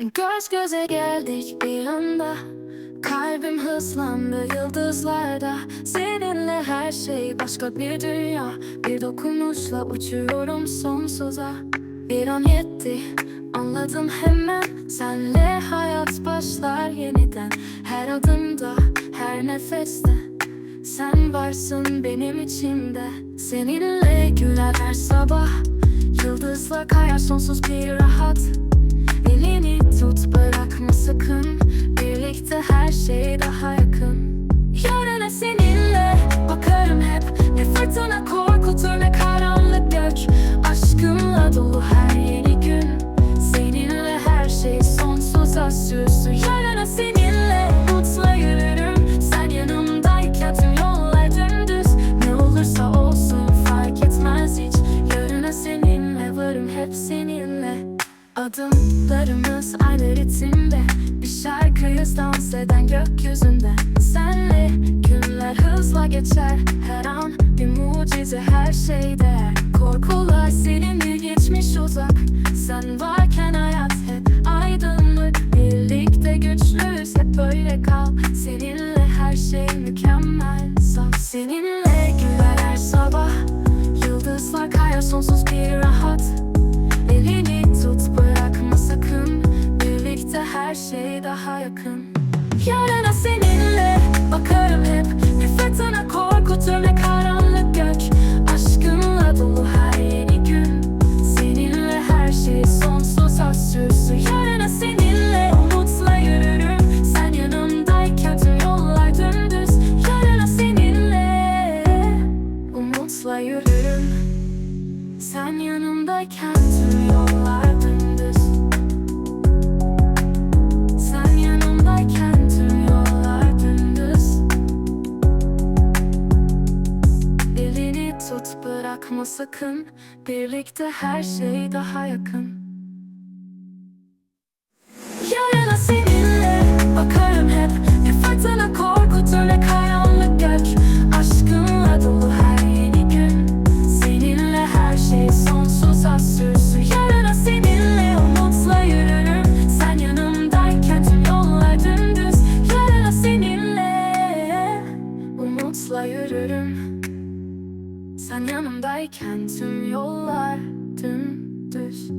Göz göze geldik bir anda. Kalbim hızlandı yıldızlarda. Seninle her şey başka bir dünya. Bir dokunuşla uçuyorum sonsuza. Bir an yetti anladım hemen. Senle hayat başlar yeniden. Her adımda her nefeste. Sen varsın benim içimde. Seninle güler her sabah. Yıldızla kayar sonsuz bir rahat Elini tut bırakma sakın. Birlikte her şey daha yakın. Yarına seninle bakarım hep. Ne fırtına korkutur ne karanlık gök. Aşkınla dolu her yeni gün. Seninle her şey sonsuza sürsün. Yarına seninle umutla yürürüm. Sen yanımdayken tüm yollar dümdüz. Ne olursa olsun fark etmez hiç. Yarına seninle varım hep seninle Adımlarımız aynı ritimde. Bir şarkıyız dans eden gökyüzünde. Senle günler hızla geçer. Her an bir mucize her şeyde. Korkular silinir geçmiş uzak. Sen varken hayat hep aydınlık. Birlikte güçlüyüz hep böyle kal. Seninle her şey mükemmel. Saf seninle yakın. Yarına seninle bakarım hep. Ne fırtına korkutur ne karanlık gök. Aşkınla dolu her yeni gün. Seninle her şey sonsuza sürsün Yarına seninle umutla yürürüm. Sen yanımdayken tüm yollar dümdüz. Yarına seninle umutla yürürüm. Sen yanımdayken tüm yollar bırakma sakın Birlikte her şey daha yakın. Yarına seninle bakarım hep. Ne fırtına korkutur ne karanlık gök Aşkınla dolu her yeni gün. Seninle her şey sonsuza sürsün Yarına seninle umutla yürürüm. Sen yanımdayken tüm yollar dümdüz. Yarına seninle umutla yürürüm Sen yanımdayken tüm yollar dümdüz